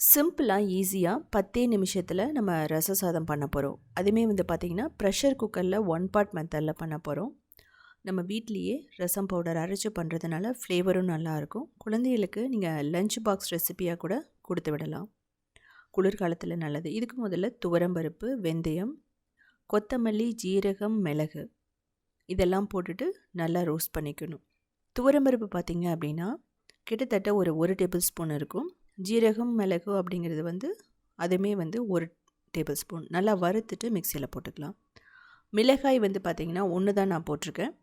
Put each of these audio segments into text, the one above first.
சிம்பிளாக ஈஸியாக பத்தே நிமிஷத்தில் நம்ம ரச சாதம் பண்ண போகிறோம் அதுவுமே வந்து பார்த்திங்கன்னா ப்ரெஷர் குக்கரில் ஒன் பார்ட் மெத்தடில் பண்ண போகிறோம் நம்ம வீட்லேயே ரசம் பவுடர் அரைச்சி பண்ணுறதுனால ஃப்ளேவரும் நல்லாயிருக்கும் குழந்தைகளுக்கு நீங்கள் லஞ்ச் பாக்ஸ் ரெசிபியாக கூட கொடுத்து விடலாம். குளிர்காலத்தில் நல்லது. இதுக்கு முதல்ல துவரம்பருப்பு வெந்தயம் கொத்தமல்லி ஜீரகம் மிளகு. இதெல்லாம் போட்டுட்டு நல்லா ரோஸ்ட் பண்ணிக்கணும். துவரம்பருப்பு பார்த்திங்க அப்படின்னா கிட்டத்தட்ட ஒரு ஒரு டேபிள் ஸ்பூன் இருக்கும். ஜீரகம் மிளகு அப்படிங்கிறது வந்து அதுவுமே வந்து ஒரு டேபிள் ஸ்பூன். நல்லா வறுத்துட்டு மிக்சியில் போட்டுக்கலாம். மிளகாய் வந்து பார்த்திங்கன்னா ஒன்று தான் நான் போட்டிருக்கேன்.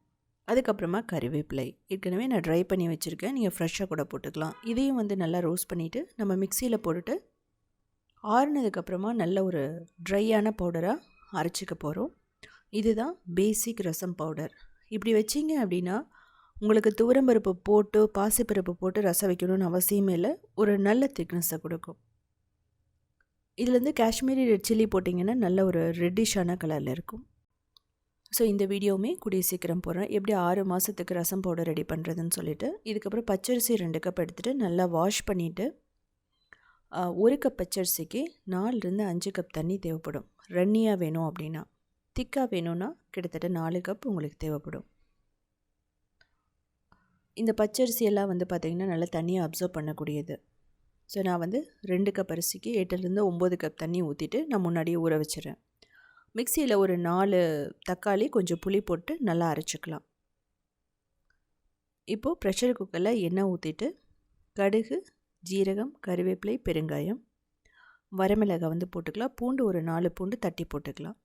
அதுக்கப்புறமா கறிவேப்பிலை ஏற்கனவே நான் ட்ரை பண்ணி வச்சுருக்கேன். நீங்கள் ஃப்ரெஷ்ஷாக கூட போட்டுக்கலாம். இதையும் வந்து நல்லா ரோஸ்ட் பண்ணிவிட்டு நம்ம மிக்சியில் போட்டுட்டு ஆறுனதுக்கப்புறமா நல்ல ஒரு ட்ரையான பவுடராக அரைச்சிக்க போகிறோம் இதுதான் பேசிக் ரசம் பவுடர் இப்படி வச்சிங்க அப்படின்னா உங்களுக்கு துவரம்பருப்பு போட்டு பாசிப்பருப்பு போட்டு ரசம் வைக்கணும்னு அவசியமே இல்லை. ஒரு நல்ல திக்னஸை கொடுக்கும். இதுலேருந்து காஷ்மீரி ரெட் சில்லி போட்டிங்கன்னா நல்ல ஒரு ரெட்டிஷான கலரில் இருக்கும். ஸோ இந்த வீடியோவுமே கூடிய சீக்கிரம் போடுறேன். எப்படி ஆறு மாதத்துக்கு ரசம் பவுடர் ரெடி பண்ணுறதுன்னு சொல்லிவிட்டு இதுக்கப்புறம் பச்சரிசி ரெண்டு கப் எடுத்துகிட்டு நல்லா வாஷ் பண்ணிவிட்டு ஒரு கப் பச்சரிசிக்கு நாலுலேருந்து அஞ்சு கப் தண்ணி தேவைப்படும். ரன்னியாக வேணும் அப்படின்னா. திக்காக வேணும்னா கிட்டத்தட்ட நாலு கப் உங்களுக்கு தேவைப்படும். இந்த பச்சரிசியெல்லாம் வந்து பார்த்திங்கன்னா நல்லா தண்ணியை அப்சர்வ் பண்ணக்கூடியது. ஸோ நான் வந்து ரெண்டு கப் அரிசிக்கு எட்டுலேருந்து ஒம்பது கப் தண்ணி ஊற்றிட்டு நான் முன்னாடியே ஊற வச்சிடறேன். மிக்சியில் ஒரு நாலு தக்காளி கொஞ்சம் புளி போட்டு நல்லா அரைச்சிக்கலாம். இப்போது ப்ரெஷர் குக்கரில் எண்ணெய் ஊற்றிட்டு கடுகு ஜீரகம் கருவேப்பிலை பெருங்காயம் வரமிளகாய் வந்து போட்டுக்கலாம். பூண்டு ஒரு நாலு பூண்டு தட்டி போட்டுக்கலாம்.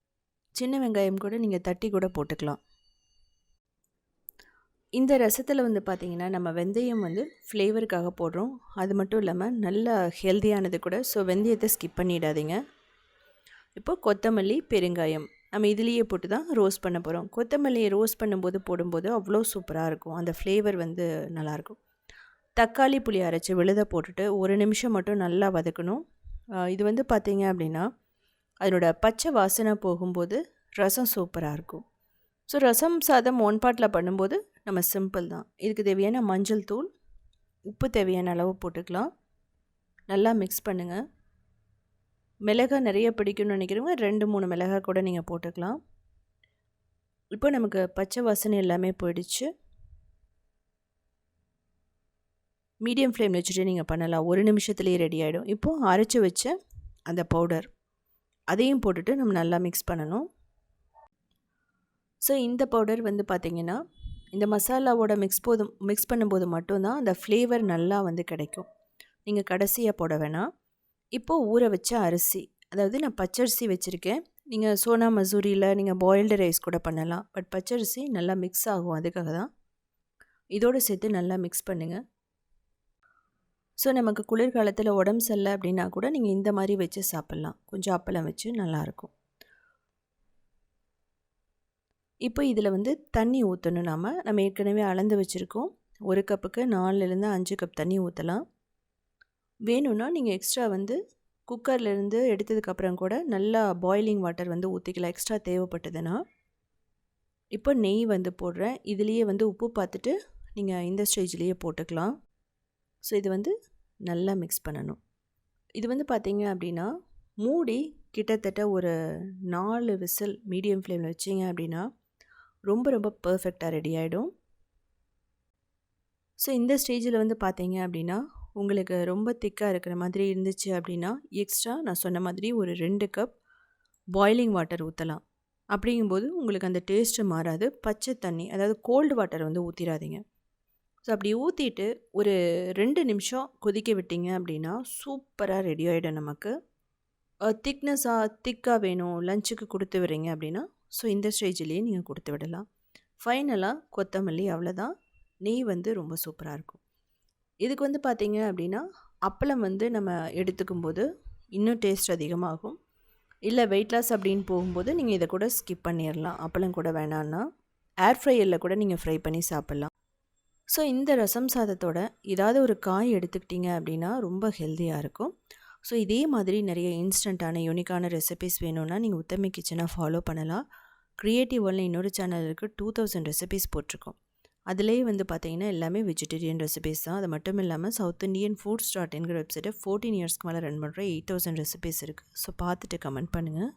சின்ன வெங்காயம் கூட நீங்கள் தட்டி கூட போட்டுக்கலாம். இந்த ரசத்தில் வந்து பார்த்திங்கன்னா நம்ம வெந்தயம் வந்து ஃப்ளேவருக்காக போடுறோம். அது மட்டும் இல்லாமல் நல்ல ஹெல்த்தியானது கூட. ஸோ வெந்தயத்தை ஸ்கிப் பண்ணிடாதீங்க. இப்போது கொத்தமல்லி பெருங்காயம். நம்ம இதுலேயே போட்டு தான் ரோஸ்ட் பண்ண போகிறோம் கொத்தமல்லியை ரோஸ்ட் பண்ணும்போது போடும்போது அவ்வளோ சூப்பராக இருக்கும். அந்த ஃப்ளேவர் வந்து நல்லாயிருக்கும் தக்காளி புளி அரைச்சி விழுத போட்டுட்டு ஒரு நிமிஷம் மட்டும் நல்லா வதக்கணும். இது வந்து பார்த்திங்க அப்படின்னா அதனோட பச்சை வாசனை போகும்போது ரசம் சூப்பராக இருக்கும். ஸோ ரசம் சாதம் ஒன் பாட்டில் பண்ணும்போது நம்ம சிம்பிள் தான். இதுக்கு தேவையான மஞ்சள் தூள் உப்பு தேவையான அளவு போட்டுக்கலாம். நல்லா மிக்ஸ் பண்ணுங்கள் மிளகாய் நிறைய பிடிக்கும்னு நினைக்கிறவங்க ரெண்டு மூணு மிளகாய் கூட நீங்கள் போட்டுக்கலாம். இப்போ நமக்கு பச்சை வாசனை எல்லாமே போயிடுச்சு. மீடியம் ஃப்ளேம் வச்சுட்டு நீங்கள் பண்ணலாம். ஒரு நிமிஷத்துலேயே ரெடி ஆகிடும் இப்போது அரைச்சி வச்ச அந்த பவுடர் அதையும் போட்டுட்டு நம்ம நல்லா மிக்ஸ் பண்ணணும். ஸோ இந்த பவுடர் வந்து பார்த்திங்கன்னா இந்த மசாலாவோட மிக்ஸ் போது மிக்ஸ் பண்ணும்போது மட்டும்தான் அந்த ஃப்ளேவர் நல்லா வந்து கிடைக்கும். நீங்கள் கடைசியாக போட வேணாம். இப்போது ஊற வச்ச அரிசி அதாவது நான் பச்சரிசி வச்சுருக்கேன். நீங்கள் சோனா மசூரியில் நீங்கள் பாயில்டு ரைஸ் கூட பண்ணலாம். பட் பச்சரிசி நல்லா மிக்ஸ் ஆகும் அதுக்காக தான். இதோடு சேர்த்து நல்லா மிக்ஸ் பண்ணுங்கள் ஸோ நமக்கு குளிர்காலத்தில் உடம்பு சரியில்லை அப்படின்னா கூட நீங்கள் இந்த மாதிரி வச்சு சாப்பிட்லாம். கொஞ்சம் அப்பளம் வச்சு நல்லாயிருக்கும் இப்போ இதில் வந்து தண்ணி ஊற்றணும் நாம். நம்ம ஏற்கனவே அளந்து வச்சுருக்கோம். ஒரு கப்புக்கு நாலுலேருந்து அஞ்சு கப் தண்ணி ஊற்றலாம் வேணும்னா நீங்கள் எக்ஸ்ட்ரா வந்து குக்கர்லேருந்து எடுத்ததுக்கப்புறம் கூட நல்லா பாயிலிங் வாட்டர் வந்து ஊற்றிக்கலாம் எக்ஸ்ட்ரா தேவைப்பட்டதுன்னா. இப்போ நெய் வந்து போடுறேன். இதுலேயே வந்து உப்பு பார்த்துட்டு நீங்கள் இந்த ஸ்டேஜ்லேயே போட்டுக்கலாம். ஸோ இது வந்து நல்லா மிக்ஸ் பண்ணணும். இது வந்து பார்த்திங்க அப்படின்னா மூடி கிட்டத்தட்ட ஒரு நாலு விசில் மீடியம் ஃப்ளேமில் வச்சிங்க அப்படின்னா ரொம்ப ரொம்ப பர்ஃபெக்டாக ரெடி ஆகிடும் ஸோ இந்த ஸ்டேஜில் வந்து பார்த்தீங்க அப்படின்னா உங்களுக்கு ரொம்ப திக்காக இருக்கிற மாதிரி இருந்துச்சு அப்படின்னா எக்ஸ்ட்ரா நான் சொன்ன மாதிரி ஒரு ரெண்டு கப் பாய்லிங் வாட்டர் ஊற்றலாம் அப்படிங்கும்போது உங்களுக்கு அந்த டேஸ்ட்டு மாறாது. பச்சை தண்ணி அதாவது கோல்டு வாட்டர் வந்து ஊற்றிடாதீங்க ஸோ அப்படி ஊற்றிட்டு ஒரு ரெண்டு நிமிஷம் கொதிக்க விட்டிங்க அப்படின்னா சூப்பராக ரெடி ஆகிடும் நமக்கு. திக்னஸாக திக்காக வேணும். லஞ்சுக்கு கொடுத்து விடுறீங்க அப்படின்னா ஸோ இந்த ஸ்டேஜ்லேயே நீங்கள் கொடுத்து விடலாம். ஃபைனலாக கொத்தமல்லி அவ்வளோதான் நெய் வந்து ரொம்ப சூப்பராக இருக்கும். இதுக்கு வந்து பார்த்திங்க அப்படின்னா அப்பளம் வந்து நம்ம எடுத்துக்கும் போது இன்னும் டேஸ்ட் அதிகமாகும். இல்லை வெயிட் லாஸ் அப்படின்னு போகும்போது நீங்கள் இதை கூட ஸ்கிப் பண்ணிடலாம் அப்பளம் கூட வேணான்னா ஏர் ஃப்ரையரில் கூட நீங்கள் ஃப்ரை பண்ணி சாப்பிட்லாம். ஸோ இந்த ரசம் சாதத்தோட ஏதாவது ஒரு காய் எடுத்துக்கிட்டிங்க அப்படின்னா ரொம்ப ஹெல்த்தியாக இருக்கும். ஸோ இதே மாதிரி நிறைய இன்ஸ்டண்ட்டான யூனிக்கான ரெசிபிஸ் வேணும்னா நீங்கள் உத்தமி கிச்சனை ஃபாலோ பண்ணலாம். க்ரியேட்டிவ் ஒன்ல இன்னொரு சேனல் இருக்குது டூ தௌசண்ட் ரெசிபிஸ் போட்டிருக்கோம். அதிலேயே வந்து பார்த்தீங்கன்னா எல்லாமே வெஜிடேரியன் ரெசிபீஸ் தான். அது மட்டும் இல்லாமல் சவுத் இண்டியன் ஃபுட் ஸ்டார்ட் என்கிற வெப்சைட்டை ஃபோர்டீன் இயர்ஸ்க்கு மேலே ரன் பண்ணுற எயிட் தௌசண்ட் ரெசிபிஸ் இருக்குது ஸோ பார்த்துட்டு கமெண்ட் பண்ணுங்கள்